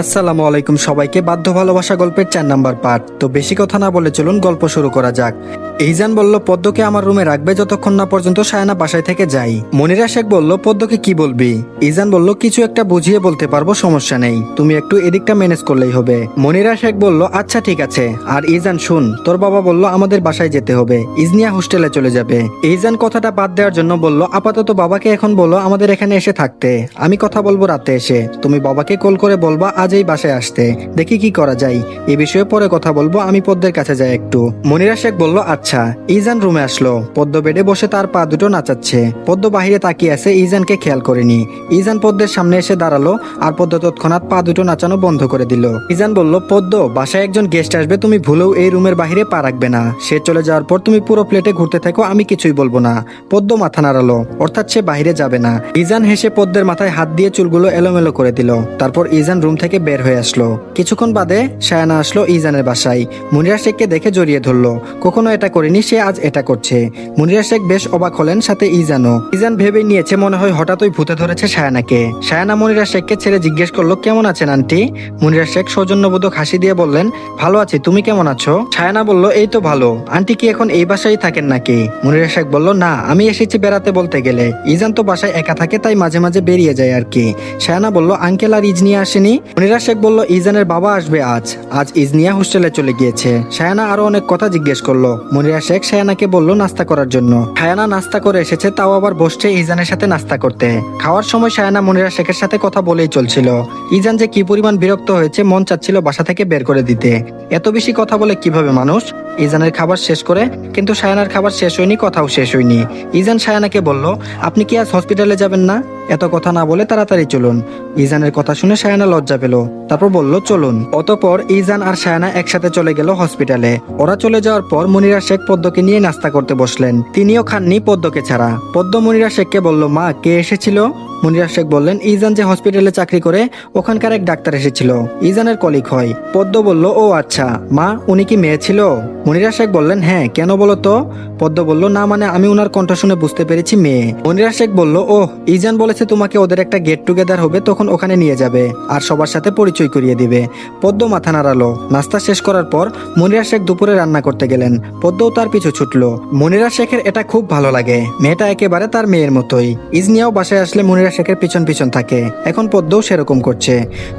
আসসালামু আলাইকুম সবাইকে বাধ্য ভালোবাসা গল্পের চার নাম্বার পার্ট তো বেশি কথা না বলে চলুন গল্প শুরু করা যাক। এইজান বলল, পদ্মকে আমার রুমে রাখবে যতক্ষণ না পর্যন্ত সায়না বাসায় থেকে যাই মনিরা শেখ বলল, পদ্মকে কি বলবি? ইজান বলল, কিছু একটা বুঝিয়ে বলতে পারব, সমস্যা নেই। তুমি একটু এদিকটা ম্যানেজ করলেই হবে। মনিরা শেখ বলল আচ্ছা ঠিক আছে। আর ইজান, শুন, তোর বাবা বলল, আমাদের বাসায় যেতে হবে। ইজনিয়া হোস্টেলে চলে যাবে। ইজান কথাটা বাদ দেওয়ার জন্য বলল, আপাতত বাবাকে এখন বলো, আমাদের এখানে এসে থাকতে। আমি কথা বলব রাতে এসে। তুমি বাবাকে কল করে বলবা আজই বাসায় আসতে। দেখি কি করা যায়। এই বিষয়ে পরে কথা বলব। আমি পদ্মের কাছে যাই একটু। মনিরা শেখ বলল আচ্ছা। ইজান রুমে আসলো। পদ্ম বেডে বসে তার পা দুটো নাচাচ্ছে। পদ্ম বাহিরে তাকিয়ে আছে। ইজানকে খেয়াল করেনি। ইজান পদ্মের সামনে এসে দাঁড়াল আর পদ্ম তৎক্ষণাৎ পা দুটো নাচানো বন্ধ করে দিল। ইজান বলল, পদ্ম, বাসায় একজন গেস্ট আসবে। তুমি ভুলেও এই রুমের বাহিরে পা রাখবে না। সে চলে যাওয়ার পর তুমি পুরো প্লেটে ঘুরতে থাকো। আমি কিছুই বলব না। পদ্ম মাথা নাড়ালো। অর্থাৎ সে বাহিরে যাবে না। ইজান হেসে পদ্মের মাথায় হাত দিয়ে চুলগুলো এলোমেলো করে দিল। তারপর ইজান রুম থেকে বের হয়ে আসলো। কিছুক্ষণ বাদে সায়ানা আসলো ইজানের বাসায়। মুনিরা শেখকে দেখে জড়িয়ে ধরলো। কখনো এটা করেনি সে, আজ এটা করছে। মুনিরা শেখ বেশ অবাক হলেন সাথে ইজানও। ইজান ভেবে নিয়েছে মনে হয় হঠাৎই ভূতে ধরেছে সায়ানাকে। সায়ানা মনিরা শেখকে ছেড়ে জিজ্ঞেস করল, কেমন আছেন আন্টি? মুনিরা শেখ সৌজন্যবোধক হাসি দিয়ে বললেন, ভালো আছি, তুমি কেমন আছো? সায়ানা বলল, এই তো ভালো। আন্টি কি এখন এই বাসায় থাকেন নাকি? মুনিরা শেখ বলল, না, আমি এসেছি বেড়াতে বলতে গেলে। ইজান তো বাসায় একা থাকে, তাই মাঝে মাঝে বেরিয়ে যায় আর কি। সায়ানা বলল, আঙ্কেল আর ইজ নিয়ে আসেনি? মুনিরা শেখ বলল, ইজানের বাবা আসবে আজ। আজ ইজনিয়া হোস্টেলে চলে গিয়েছে। সায়ানা আরও অনেক কথা জিজ্ঞেস করল। মনিরা শেখ সায়ানাকে বলল, নাস্তা করার জন্য। সায়ানা নাস্তা করে এসেছে, তাও আবার বসছে ইজানের সাথে নাস্তা করতে। খাওয়ার সময় সায়ানা মনিরা শেখের সাথে কথা বলেই চলছিল। ইজান যে কি পরিমাণ বিরক্ত হয়েছে, মন চাচ্ছিল বাসা থেকে বের করে দিতে। এত বেশি কথা বলে কীভাবে মানুষ? ইজানের খাবার শেষ করে, কিন্তু সায়ানার খাবার শেষ হয়নি, কথাও শেষ হয়নি। ইজান সায়ানাকে বলল, আপনি কি আজ হসপিটালে যাবেন না? এত কথা না বলে তাড়াতাড়ি চলুন। ইজানের কথা শুনে সায়ানা লজ্জা পেল। তারপর বলল, চলুন। অতপর ইজান আর সায়ানা একসাথে চলে গেল হসপিটালে। ওরা চলে যাওয়ার পর মনিরা শেখ পদ্মকে নিয়ে নাস্তা করতে বসলেন। তিনিও খাননি পদ্মকে ছাড়া। পদ্ম মনিরা শেখকে বলল, মা, কে এসেছিল? মনিরা শেখ বললেন, ইজান যে হসপিটালে চাকরি করে, ওখানকার এক ডাক্তার এসেছিল। ইজানের কলিক হয়। পদ্ম বলল, ও আচ্ছা। মা, উনি কি মেয়ে ছিল? মনিরা শেখ বললেন হ্যাঁ কেন বলো তো? পদ্ম বলল, না মানে আমি উনার কণ্ঠ শুনে বুঝতে পেরেছি মেয়ে। মনিরা শেখ বলল ও ইজান বলেছে তোমাকে ওদের একটা গেট টুগেদার হবে, তখন ওখানে নিয়ে যাবে আর সবার সাথে পরিচয় করিয়ে দিবে। পদ্ম মাথা নাড়ালো নাস্তা শেষ করার পর মনিরা শেখ দুপুরে রান্না করতে গেলেন। পদ্মও তার পিছু ছুটলো। মনিরা শেখের এটা খুব ভালো লাগে। মেয়েটা একেবারে তার মেয়ের মতোই। ইজনিয়াও বাসায় আসলে মনিরা শেখের পিছন পিছন থাকে। এখন পদ্মও সেরকম করছে।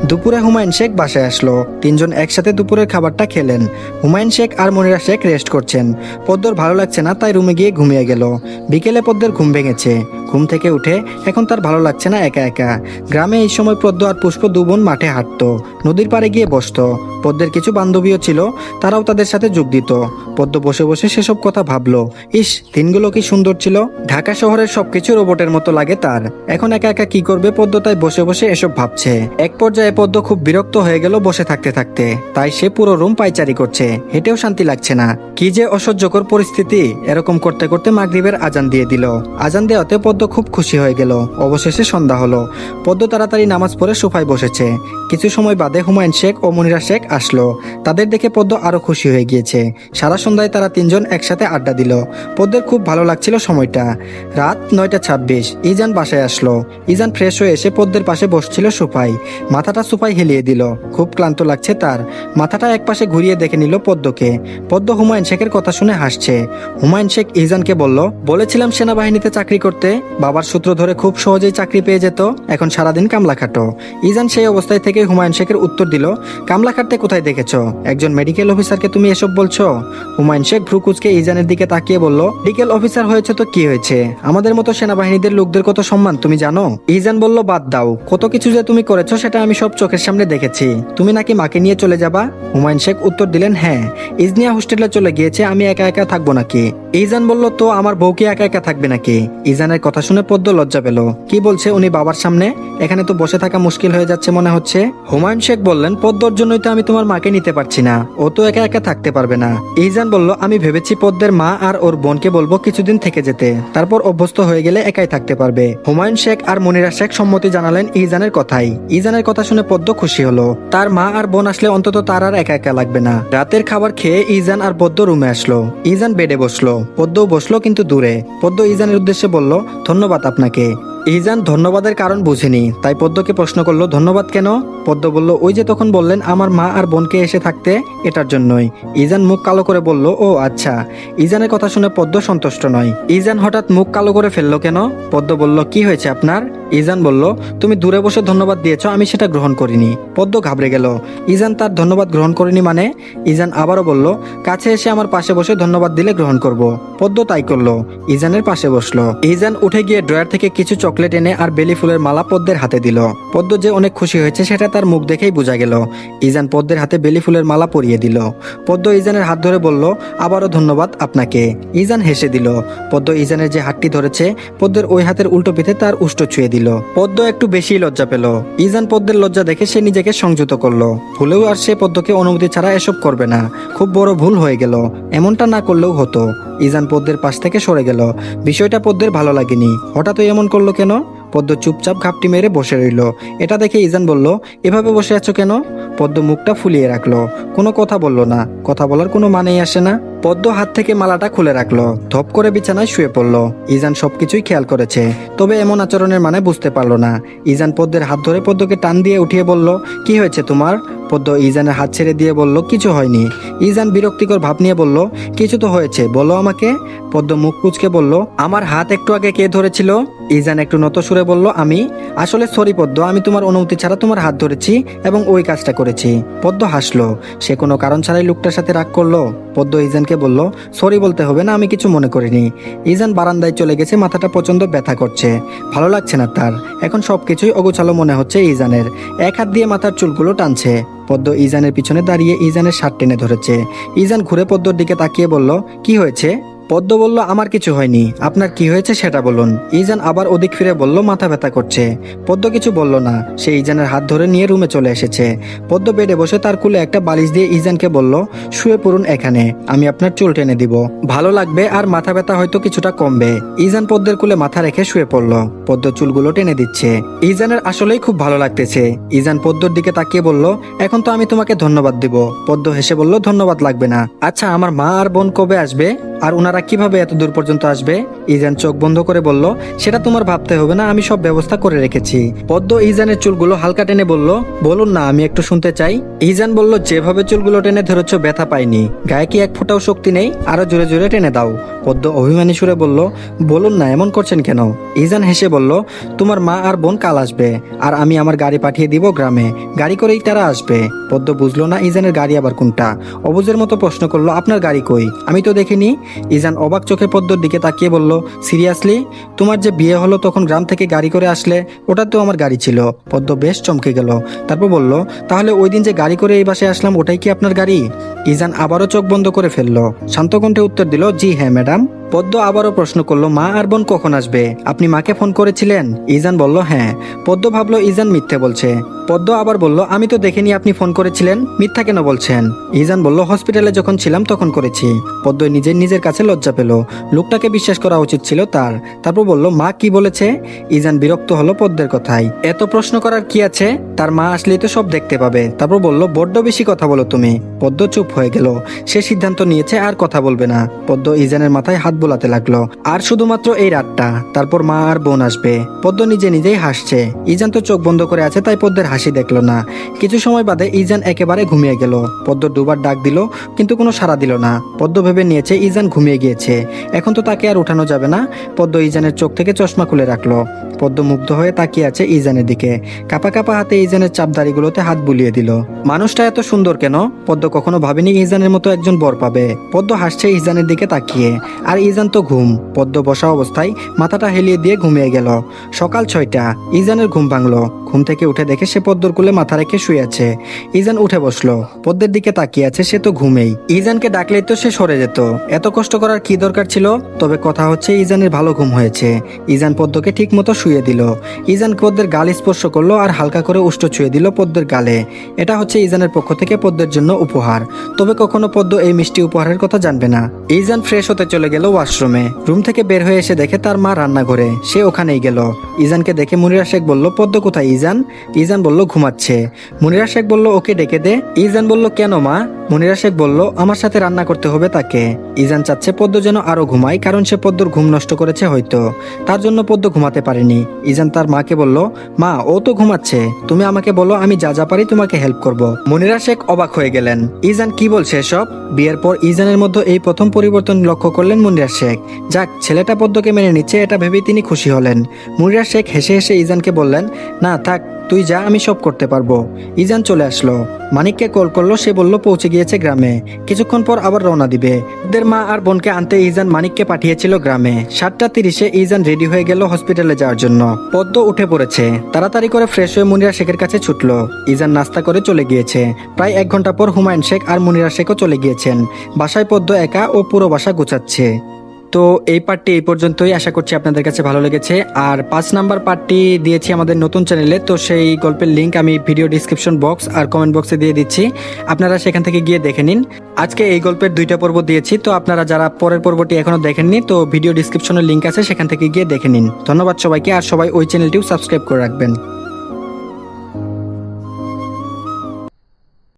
দুপুরে হুমায়ুন শেখ বাসায় আসলো। তিনজন একসাথে দুপুরের খাবারটা খেলেন। হুমায়ুন শেখ আর মনিরা শেখ রেস্ট করছেন। পদ্মর ভালো লাগছে না, তাই রুমে গিয়ে ঘুমিয়ে গেল। বিকেলে পদ্মের ঘুম ভেঙেছে। ঘুম থেকে উঠে এখন তার ভালো লাগছে না একা একা। গ্রামে এই সময় পদ্ম আর পুষ্প দু বোন মাঠে হাঁটতো, নদীর পাড়ে গিয়ে বসতো। পদ্মের কিছু বান্ধবীও ছিল, তারাও তাদের সাথে যোগ দিত। পদ্ম বসে বসে সেসব কথা ভাবলো। ইস, দিনগুলো কি সুন্দর ছিল। ঢাকা শহরের সবকিছু রোবটের মতো লাগে তার। এখন একা একা কি করবে পদ্ম তাই বসে বসে এসব ভাবছে। এক পর্যায়ে পদ্ম খুব বিরক্ত হয়ে গেল বসে থাকতে থাকতে। তাই সে পুরো রুম পাইচারি করছে। হেঁটেও শান্তি লাগছে না। কি যে অসহ্যকর পরিস্থিতি, এরকম করতে করতে মাগরিবের আজান দিয়ে দিল। আজান দেওয়াতে পদ্ম খুব খুশি হয়ে গেল। অবশেষে সন্ধ্যা হলো। পদ্ম তাড়াতাড়ি নামাজ পড়ে সোফায় বসেছে। কিছু সময় বাদে হুমায়ুন শেখ ও মনিরা শেখ আসলো। তাদের দেখে পদ্ম আরও খুশি হয়ে গিয়েছে। সারা সন্ধ্যায় তারা তিনজন একসাথে আড্ডা দিল। পদ্মের খুব ভালো লাগছিল সময়টা। রাত নয়টা ছাব্বিশ। ইজান বাসায় আসলো। ইজান ফ্রেশ হয়ে এসে পদ্মের পাশে বসছিল সোফায় মাথাটা সোফায় হেলিয়ে দিল। খুব ক্লান্ত লাগছে তার। মাথাটা একপাশে ঘুরিয়ে দেখে নিল পদ্মকে। পদ্ম হুমায়ুন শেখের কথা শুনে হাসছে। হুমায়ুন শেখ ইজানকে বলল, বলেছিলাম সেনাবাহিনীতে চাকরি করতে। বাবার সূত্র ধরে খুব সহজেই চাকরি পেয়ে যেত, এখন সারাদিন কামলা খাটো। ইজান সেই অবস্থায় থেকে হুমায়ুন শেখের উত্তর দিল, কামলা খাটতে কোথায় দেখেছ? একজন মেডিকেল অফিসারকে তুমি এসব বলছো? হুমায়ুন শেখ ভ্রুকুচকে ইজানের দিকে তাকিয়ে বলল মেডিকেল অফিসার হয়েছে তো কি হয়েছে? আমাদের মতো সেনাবাহিনীদের লোকদের কত সম্মান, তুমি জানো? ইজান বলল, বাদ দাও, কত কিছু যে তুমি করেছ সেটা আমি সব চোখের সামনে দেখেছি। তুমি নাকি মাকে নিয়ে চলে যাবা? হুমায়ুন শেখ উত্তর দিলেন হ্যাঁ ইজনিয়া হোস্টেলে চলে গিয়েছে, আমি একা একা থাকব নাকি? ইজান বলল, তো আমার বউকে একা একা থাকবে নাকি? ইজানের কথা শুনে পদ্ম লজ্জা পেল, কি বলছে উনি বাবার সামনে? এখানে তো বসে থাকা মুশকিল হয়ে যাচ্ছে মনে হচ্ছে। হুমায়ুন শেখ বললেন, পদ্মর জন্যই তো আমি তোমার মাকে নিতে পারছি না। ও তো একা একা থাকতে পারবে না। ইজান বলল, আমি ভেবেছি পদ্মের মা আর ওর বোনকে বলব কিছুদিন থেকে যেতে। তারপর অভ্যস্ত হয়ে গেলে একাই থাকতে পারবে। হুমায়ুন শেখ আর মনিরা শেখ সম্মতি জানালেন ইজানের কথাই। ইজানের কথা শুনে পদ্ম খুশি হলো। তার মা আর বোন আসলে অন্তত তার আর একা একা লাগবে না। রাতের খাবার খেয়ে ইজান আর পদ্ম রুমে আসলো। ইজান বেডে বসল। পদ্মও বসল কিন্তু দূরে। পদ্ম ইজানের উদ্দেশ্যে বলল, ধন্যবাদ আপনাকে। ইজান ধন্যবাদের কারণ বুঝেনি, তাই পদ্মকে প্রশ্ন করল, ধন্যবাদ কেন? পদ্ম বলল, ওই যে তখন বললেন আমার মা আর বোনকে এসে থাকতে, এটার জন্যই। ইজান মুখ কালো করে বলল, ও আচ্ছা। ইজানের কথা শুনে পদ্ম সন্তুষ্ট নয়। ইজান হঠাৎ মুখ কালো করে ফেলল কেন? পদ্ম বলল, কি হয়েছে আপনার? ইজান বলল, তুমি দূরে বসে ধন্যবাদ দিয়েছ, আমি সেটা গ্রহণ করিনি। পদ্ম ঘাবড়ে গেল। ইজান তার ধন্যবাদ গ্রহণ করেনি মানে? ইজান আবারও বলল, কাছে এসে আমার পাশে বসে ধন্যবাদ দিলে গ্রহণ করব। পদ্ম তাই করল, ইজানের পাশে বসল। ইজান উঠে গিয়ে ড্রয়ার থেকে কিছু চকলেট এনে আর বেলি ফুলের মালা পদ্মের হাতে দিল। পদ্ম যে অনেক খুশি হয়েছে, সেটা তার মুখ দেখেই বোঝা গেল। ইজান পদ্মের হাতে বেলি ফুলের মালা পরিয়ে দিল। পদ্ম ইজানের হাত ধরে বলল, আবারও ধন্যবাদ আপনাকে। ইজান হেসে দিল। পদ্ম ইজানের যে হাতটি ধরেছে, পদ্মের ওই হাতের উল্টো পিঠে তার উষ্ট ছুঁয়ে দিল। পদ্ম একটু বেশি লজ্জা পেল। ইজান পদ্মের লজ্জা দেখে সে নিজেকে সংযত করল। ভুলেও আর সে পদ্মকে অনুমতি ছাড়া এসব করবে না। খুব বড় ভুল হয়ে গেল। এমনটা না করলেও হতো। ইজান পদ্মের পাশ থেকে সরে গেল। বিষয়টা পদ্মের ভালো লাগেনি। হঠাৎই এমন করল কেন? পদ্ম চুপচাপ ঘাপটি মেরে বসে রইল। এটা দেখে ইজান বলল, এভাবে বসে আছো কেন? পদ্ম মুখটা ফুলিয়ে রাখল। কোনো কথা বলল না। কথা বলার কোনো মানেই আসে না। পদ্ম হাত থেকে মালাটা খুলে রাখল, ধপ করে বিছানায় শুয়ে পড়ল। ইজান সবকিছুই খেয়াল করেছে। তবে এমন আচরণের মানে বুঝতে পারল না। ইজান পদ্মের হাত ধরে পদ্মকে টান দিয়ে উঠিয়ে বলল, কি হয়েছে তোমার? পদ্ম ইজানের হাত ছেড়ে দিয়ে বলল, কিছু হয়নি। ইজান বিরক্তিকর ভাব নিয়ে বলল, কিছু তো হয়েছে, বলো আমাকে। পদ্ম মুখ কুচকে বলল, আমার হাত একটু আগে কে ধরেছিল? ইজান একটু নত সুরে বলল, আমি? আসলে সরি পদ্ম, আমি তোমার অনুমতি ছাড়া তোমার হাত ধরেছি এবং ওই কাজটা করেছি। পদ্ম হাসলো। সে কোনো কারণ ছাড়াই লোকটার সাথে রাগ করল। পদ্ম ইজানকে বলল, সরি বলতে হবে না, আমি কিছু মনে করিনি। ইজান বারান্দায় চলে গেছে, মাথাটা প্রচণ্ড ব্যথা করছে। ভালো লাগছে না তার। এখন সব কিছুই অগোছালো মনে হচ্ছে ইজানের। এক হাত দিয়ে মাথার চুলগুলো টানছে। পদ্ম ইজানের পিছনে দাঁড়িয়ে ইজানের শার্ট টেনে ধরেছে। ইজান ঘুরে পদ্মর দিকে তাকিয়ে বলল, কি হয়েছে? পদ্ম বলল, আমার কিছু হয়নি। আপনার কি হয়েছে সেটা বলুন। ইজান আবার ওদিক ফিরে বলল, মাথা ব্যথা করছে। পদ্ম কিছু বলল না। সে ইজানের হাত ধরে নিয়ে রুমে চলে এসেছে। পদ্ম বেডে বসে তার কুলে একটা বালিশ দিয়ে ইজানকে বলল, শুয়ে পড়ুন এখানে, আমি আপনার চুল টেনে দিব। ভালো লাগবে আর মাথা ব্যথা হয়তো কিছুটা কমবে। ইজান পদ্মের কুলে মাথা রেখে শুয়ে পড়ল। পদ্ম চুলগুলো টেনে দিচ্ছে। ইজানের আসলেই খুব ভালো লাগতেছে। ইজান পদ্মর দিকে তাকিয়ে বলল, এখন তো আমি তোমাকে ধন্যবাদ দিব। পদ্ম হেসে বলল, ধন্যবাদ লাগবে না। আচ্ছা আমার মা আর বোন কবে আসবে? আর ওনারা কীভাবে এত দূর পর্যন্ত আসবে? ইজান চোখ বন্ধ করে বলল, সেটা তোমার ভাবতে হবে না, আমি সব ব্যবস্থা করে রেখেছি। পদ্ম ইজানের চুলগুলো হালকা টেনে বলল, বলুন না, আমি একটু শুনতে চাই। ইজান বলল, যেভাবে চুলগুলো টেনে ধরেছ, ব্যথা পাইনি। গায়ে কি এক ফোঁটাও শক্তি নেই? আরও জোরে জোরে টেনে দাও। পদ্ম অভিমানী সুরে বলল, বলুন না, এমন করছেন কেন? ইজান হেসে বলল, তোমার মা আর বোন কাল আসবে, আর আমি আমার গাড়ি পাঠিয়ে দিব গ্রামে। গাড়ি করেই তারা আসবে। পদ্ম বুঝলো না ইজানের গাড়ি আবার কোনটা। অবুজের মতো প্রশ্ন করল, আপনার গাড়ি কই? আমি তো দেখিনি। ইজান অবাক চোখে পদ্মর দিকে তাকিয়ে বলল, সিরিয়াসলি? তোমার যে বিয়ে হলো তখন গ্রাম থেকে গাড়ি করে আসলে, ওটা তো আমার গাড়ি ছিল। পদ্ম বেশ চমকে গেল। তারপর বলল, তাহলে ওই দিন যে গাড়ি করে এই বাসে আসলাম, ওটাই কি আপনার গাড়ি? ইজান আবারও চোখ বন্ধ করে ফেলল। শান্ত কণ্ঠে উত্তর দিল, জি হ্যাঁ ম্যাডাম। পদ্ম আবারও প্রশ্ন করল, মা আর বোন কখন আসবে? আপনি মাকে ফোন করেছিলেন? ইজান বলল হ্যাঁ। পদ্ম ভাবলো, ইজান মিথ্যে বলছে। পদ্ম আবার বলল, আমি তো দেখিনি আপনি ফোন করেছিলেন। মিথ্যা কেন বলছেন? ইজান বলল, হসপিটালে যখন ছিলাম তখন করেছি। পদ্ম নিজের নিজের কাছে লজ্জা পেল। লোকটাকে বিশ্বাস করা উচিত ছিল তার। তারপর বলল, মা কি বলেছে? ইজান বিরক্ত হলো পদ্মের কথায়। এত প্রশ্ন করার কি আছে? তার মা আসলেই তো সব দেখতে পাবে। তারপর বলল, বড্ড বেশি কথা বলো তুমি। পদ্ম চুপ হয়ে গেল। সে সিদ্ধান্ত নিয়েছে, আর কথা বলবে না। পদ্ম ইজানের মাথায় হাত বোলাতে লাগল। আর শুধুমাত্র এই রাতটা, তারপর মা আর বোন আসবে। পদ্ম নিজে নিজেই হাসছে। ইজান তো চোখ বন্ধ করে আছে, তাই পদ্মের হাসি দেখল না। কিছু সময় বাদে ইজান একেবারে ঘুমিয়ে গেল। পদ্ম দুবার ডাক দিল, কিন্তু কোনো সাড়া দিল না। পদ্ম ভেবে নিয়েছে ইজান ঘুমিয়ে গিয়েছে। এখন তো তাকে আর উঠানো যাবে না। পদ্ম ইজানের চোখ থেকে চশমা খুলে রাখল। পদ্ম মুগ্ধ হয়ে তাকিয়ে আছে ইজানের দিকে। কাপা কাপা হাতে ইজানের চাপদারিগুলোতে হাত বুলিয়ে দিল। মানুষটা এত সুন্দর কেন? পদ্ম কখনো ভাবেনি ইজানের মতো একজন বর পাবে। পদ্ম হাসছে ইজানের দিকে তাকিয়ে। আর ইজান তো ঘুম। পদ্ম বসা অবস্থায় মাথাটা হেলিয়ে দিয়ে ঘুমিয়ে গেল। সকাল ছয়টা। ইজানের ঘুম ভাঙলো। ঘুম থেকে উঠে দেখে সে পদ্মর কুলে মাথা রেখে শুয়ে আছে। ইজান উঠে বসল। পদ্মের দিকে তাকিয়ে আছে সে তো ঘুমেই। ইজানকে ডাকলেই তো সে সরে যেত। এত কষ্ট করার কি দরকার ছিল? তবে কথা হচ্ছে ইজানের ভালো ঘুম হয়েছে। ইজান পদ্মকে ঠিক মতো শুয়ে দিল। ইজান পদ্মের গাল স্পর্শ করল আর হালকা করে উষ্ঠ ছুঁয়ে দিল পদ্মের গালে। এটা হচ্ছে ইজানের পক্ষ থেকে পদ্মের জন্য উপহার। তবে কখনো পদ্ম এই মিষ্টি উপহারের কথা জানবে না। ইজান ফ্রেশ হতে চলে গেল ওয়াশরুমে। রুম থেকে বের হয়ে এসে দেখে তার মা রান্না রান্নাঘরে। সে ওখানেই গেল। ইজানকে দেখে মুনিরা শেখ বলল, পদ্ম কোথায় ইজান? ইজান বলল, ঘুমাচ্ছে। মুনিরা শেখ বলল, ওকে ডেকে দে। ইজান বলল, কেন মা? মনিরা শেখ বলল, আমার সাথে রান্না করতে হবে তাকে। ইজান চাচ্ছে পদ্ম যেন আরও ঘুমায়, কারণ সে পদ্মর ঘুম নষ্ট করেছে হয়তো। তার জন্য পদ্ম ঘুমাতে পারেনি। ইজান তার মাকে বলল, মা, ও তো ঘুমাচ্ছে। তুমি আমাকে বলো, আমি যা যা পারি তোমাকে হেল্প করব। মনিরা শেখ অবাক হয়ে গেলেন। ইজান কি বলছে এসব? বিয়ের পর ইজানের মধ্যে এই প্রথম পরিবর্তন লক্ষ্য করলেন মনিরা শেখ। যাক, ছেলেটা পদ্মকে মেনে নিচ্ছে, এটা ভেবেই তিনি খুশি হলেন। মনিরা শেখ হেসে হেসে ইজানকে বললেন, না, থাক তুই যা, আমি সব করতে পারব। ইজান চলে আসলো। মানিককে কল করল, সে বলল, পৌঁছে গিয়েছে গ্রামে। কিছুক্ষণ পর আবার রওনা দিবে। ওদের মা আর বোনকে আনতে ইজান মানিককে পাঠিয়েছিল গ্রামে। সাতটা তিরিশে ইজান রেডি হয়ে গেল হসপিটালে যাওয়ার জন্য। পদ্ম উঠে পড়েছে। তাড়াতাড়ি করে ফ্রেশ হয়ে মুনিরা শেখের কাছে ছুটলো। ইজান নাস্তা করে চলে গিয়েছে। প্রায় এক ঘণ্টা পর হুমায়ুন শেখ আর মুনিরা শেখও চলে গিয়েছেন। বাসায় পদ্ম একা ও পুরো বাসা গুছাচ্ছে। তো এই পার্টটি এই পর্যন্তই। আশা করছি আপনাদের কাছে ভালো লেগেছে। আর পাঁচ নাম্বার পার্টটি দিয়েছি আমাদের নতুন চ্যানেলে, তো সেই গল্পের লিঙ্ক আমি ভিডিও ডিসক্রিপশন বক্স আর কমেন্ট বক্সে দিয়ে দিচ্ছি। আপনারা সেখান থেকে গিয়ে দেখে নিন। আজকে এই গল্পের দুইটা পর্ব দিয়েছি, তো আপনারা যারা পরের পর্বটি এখনও দেখেননি, তো ভিডিও ডিসক্রিপশনের লিঙ্ক আছে, সেখান থেকে গিয়ে দেখে নিন। ধন্যবাদ সবাইকে, আর সবাই ওই চ্যানেলটিও সাবস্ক্রাইব করে রাখবেন।